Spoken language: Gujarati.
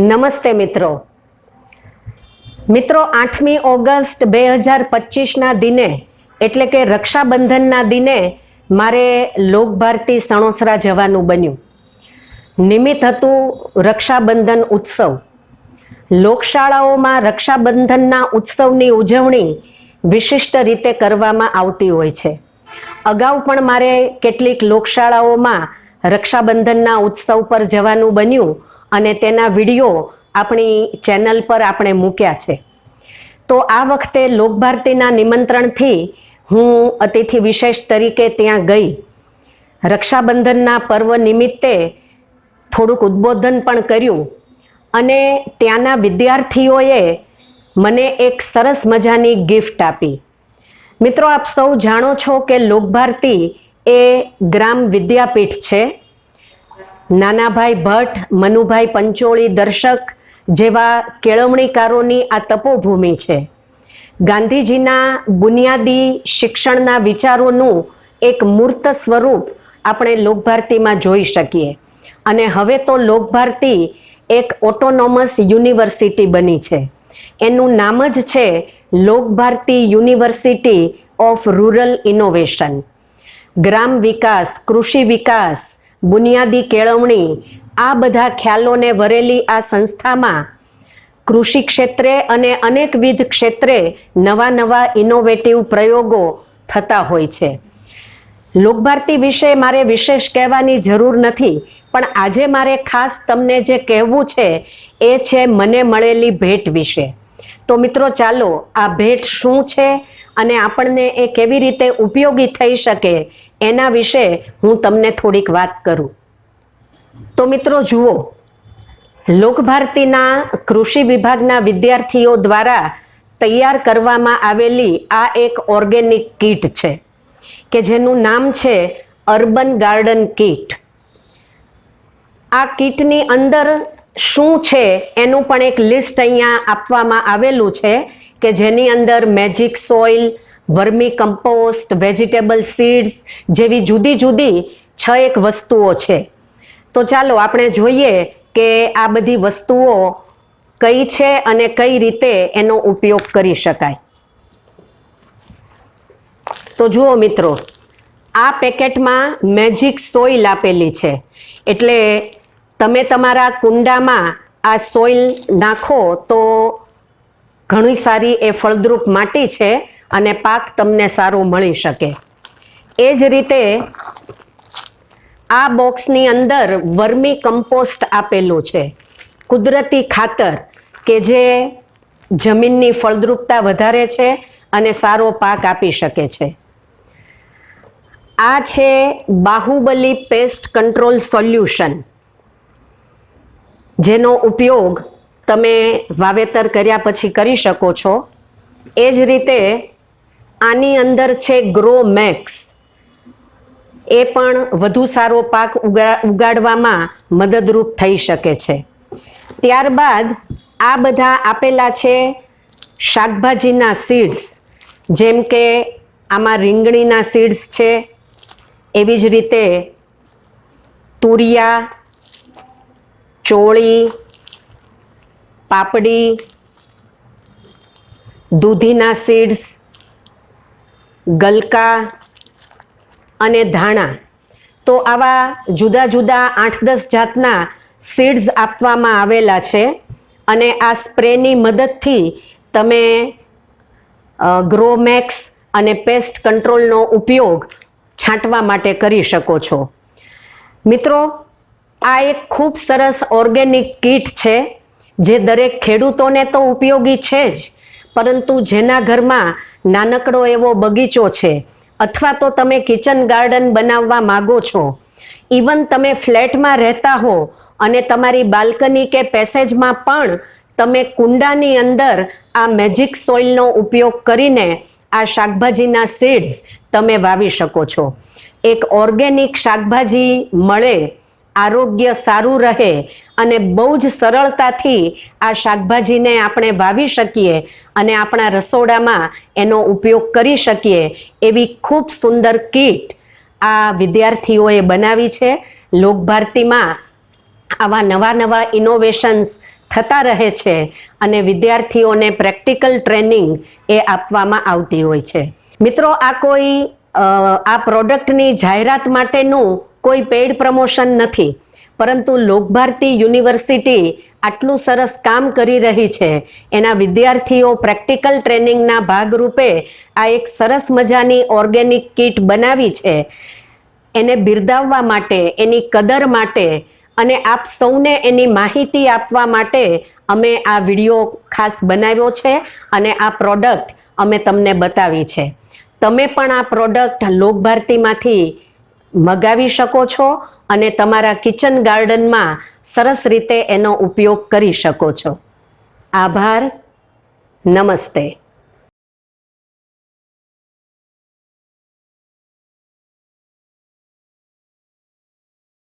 નમસ્તે મિત્રો. મિત્રો, આઠમી ઓગસ્ટ બે હજાર પચીસના દિને, એટલે કે રક્ષાબંધનના દિને, મારે લોકભારતી સણોસરા જવાનું બન્યું. નિમિત્ત હતું રક્ષાબંધન ઉત્સવ. લોકશાળાઓમાં રક્ષાબંધનના ઉત્સવની ઉજવણી વિશિષ્ટ રીતે કરવામાં આવતી હોય છે. અગાઉ પણ મારે કેટલીક લોકશાળાઓમાં રક્ષાબંધનના ઉત્સવ પર જવાનું બન્યું. અને તેના વીડિયો આપણી ચેનલ પર આપણે મૂક્યા છે. તો આ વખતે લોકભારતીના નિમંત્રણથી હું અતિથિ વિશેષ તરીકે ત્યાં ગઈ. રક્ષાબંધનના પર્વ નિમિત્તે થોડુંક ઉદ્બોધન પણ કર્યું અને ત્યાંના વિદ્યાર્થીઓએ મને એક સરસ મજાની ગિફ્ટ આપી. મિત્રો, આપ સૌ જાણો છો કે લોકભારતી એ ગ્રામ વિદ્યાપીઠ છે. નાનાભાઈ ભટ્ટ, મનુભાઈ પંચોળી દર્શક જેવા કેળવણીકારોની આ તપોભૂમિ છે. ગાંધીજીના બુનિયાદી શિક્ષણના વિચારોનું એક મૂર્ત સ્વરૂપ આપણે લોકભારતીમાં જોઈ શકીએ. અને હવે તો લોકભારતી એક ઓટોનોમસ યુનિવર્સિટી બની છે. એનું નામ જ છે Lokbharti university of rural innovation. ગ્રામ વિકાસ, કૃષિ વિકાસ બુનિયાદી કેળવણી, આ બધા ખ્યાલોને વરેલી આ સંસ્થામાં કૃષિ ક્ષેત્રે અને અનેકવિધ ક્ષેત્રે નવા નવા ઇનોવેટિવ પ્રયોગો થતા હોય છે. લોકભારતી વિશે મારે વિશેષ કહેવાની જરૂર નથી, પણ આજે મારે ખાસ તમને જે કહેવું છે એ છે મને મળેલી ભેટ વિશે. તો મિત્રો ચાલો, આ ભેટ શું છે અને આપણને એ કેવી રીતે ઉપયોગી થઈ શકે એના વિશે હું તમને થોડીક વાત કરું. તો મિત્રો જુઓ, લોકભારતીના કૃષિ વિભાગના વિદ્યાર્થીઓ દ્વારા તૈયાર કરવામાં આવેલી આ એક ઓર્ગેનિક કીટ છે, કે જેનું નામ છે અર્બન ગાર્ડન કીટ. આ કીટની અંદર શું છે? એનું પણ એક લિસ્ટ અહીંયા આપવામાં આવેલું છે કે જેની અંદર magic soil, vermi compost, vegetable seeds જેવી જુદી જુદી છ એક વસ્તુઓ છે. તો ચાલો આપણે જોઈએ કે આ બધી વસ્તુઓ કઈ છે અને કઈ રીતે એનો ઉપયોગ કરી શકાય. તો જુઓ મિત્રો, આ પેકેટમાં મેજિક સોઇલ આપેલી છે. એટલે તમે તમારા કુંડામાં આ સોઇલ નાખો તો ઘણી સારી એ ફળદ્રુપ માટી છે અને પાક તમને સારો મળી શકે. એ જ રીતે આ બોક્સની અંદર વર્મી કમ્પોસ્ટ આપેલું છે. કુદરતી ખાતર કે જે જમીનની ફળદ્રુપતા વધારે છે અને સારો પાક આપી શકે છે. આ છે બાહુબલી પેસ્ટ કંટ્રોલ સોલ્યુશન. જેનો ઉપયોગ તમે વાવેતર કર્યા પછી કરી શકો છો, એ જ રીતે આની અંદર છે ગ્રો મેક્સ એ પણ વધુ સારો પાક ઉગા, ઉગાડવામાં મદદરૂપ થઈ શકે છે. ત્યારબાદ આ બધા આપેલા છે શાકભાજીના સીડ્સ જેમ કે આમાં રીંગણીના સીડ્સ છે, એવી જ રીતે તુરિયા ચોળી, પાપડી, દૂધીના સીડ્સ ગલકા અને ધાણા. તો આવા જુદા જુદા આઠ દસ જાતના સીડ્સ આપવામાં આવેલા છે અને આ સ્પ્રેની મદદથી તમે ગ્રોમેક્સ અને પેસ્ટ કંટ્રોલનો ઉપયોગ છાંટવા માટે કરી શકો છો. મિત્રો આ એક ખૂબ સરસ ઓર્ગેનિક કીટ છે, જે દરેક ખેડૂતોને તો ઉપયોગી છે જ, પરંતુ જેના ઘરમાં નાનકડો એવો બગીચો છે, અથવા તો તમે કિચન ગાર્ડન બનાવવા માગો છો ઇવન તમે ફ્લેટમાં રહેતા હો અને તમારી બાલ્કની કે પેસેજમાં પણ તમે કુંડાની અંદર આ મેજિક સોઇલનો ઉપયોગ કરીને આ શાકભાજીના સીડ્સ તમે વાવી શકો છો. એક ઓર્ગેનિક શાકભાજી મળે આરોગ્ય સારું રહે અને બહુ જ સરળતાથી આ શાકભાજીને આપણે વાવી શકીએ અને આપણા રસોડામાં એનો ઉપયોગ કરી શકીએ એવી ખૂબ સુંદર કીટ આ વિદ્યાર્થીઓએ બનાવી છે. લોકભારતીમાં આવા નવા નવા ઇનોવેશન્સ થતા રહે છે અને વિદ્યાર્થીઓને પ્રેક્ટિકલ ટ્રેનિંગ એ આપવામાં આવતી હોય છે. મિત્રો, આ કોઈ આ પ્રોડક્ટની જાહેરાત માટેનું કોઈ પેડ પ્રમોશન નથી. પરંતુ લોકભારતી યુનિવર્સિટી આટલું સરસ કામ કરી રહી છે. એના વિદ્યાર્થીઓ પ્રેક્ટિકલ ટ્રેનિંગના ભાગરૂપે આ એક સરસ મજાની ઓર્ગેનિક કીટ બનાવી છે. એને બિરદાવવા માટે, એની કદર માટે અને આપ સૌને એની માહિતી આપવા માટે અમે આ વીડિયો ખાસ બનાવ્યો છે અને આ પ્રોડક્ટ અમે તમને બતાવી છે. તમે પણ આ પ્રોડક્ટ લોકભારતીમાંથી મગાવી શકો છો અને તમારા કિચન ગાર્ડનમાં સરસ રીતે એનો ઉપયોગ કરી શકો છો. આભાર. નમસ્તે.